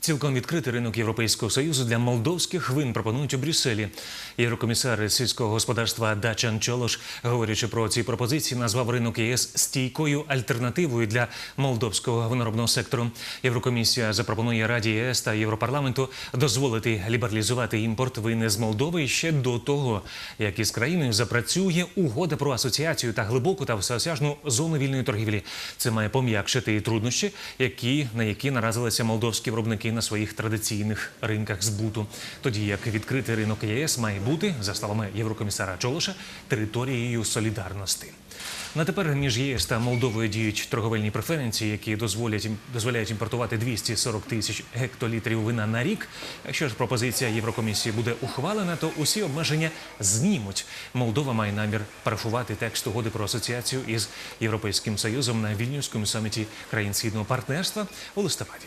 Цілком відкритий ринок Європейського союзу для молдовських вин пропонують у Брюсселі. Єврокомісар сільського господарства Дачан Чолош, говорячи про ці пропозиції, назвав ринок ЄС стійкою альтернативою для молдовського виноробного сектору. Єврокомісія запропонує Раді ЄС та Європарламенту дозволити лібералізувати імпорт вини з Молдови ще до того, як із країною запрацює угода про асоціацію та глибоку та всеосяжну зону вільної торгівлі. Це має пом'якшити труднощі, які на які наразилися молдовські виробники на своїх традиційних ринках збуту. Тоді як відкритий ринок ЄС має бути, за словами єврокомісара Чолоша, територією солідарності. На тепер між ЄС та Молдовою діють торговельні преференції, які дозволять дозволяють імпортувати 240 тисяч гектолітрів вина на рік. Якщо ж пропозиція Єврокомісії буде ухвалена, то усі обмеження знімуть. Молдова має намір парафувати текст угоди про асоціацію із Європейським Союзом на вільнюському саміті країн східного партнерства у листопаді.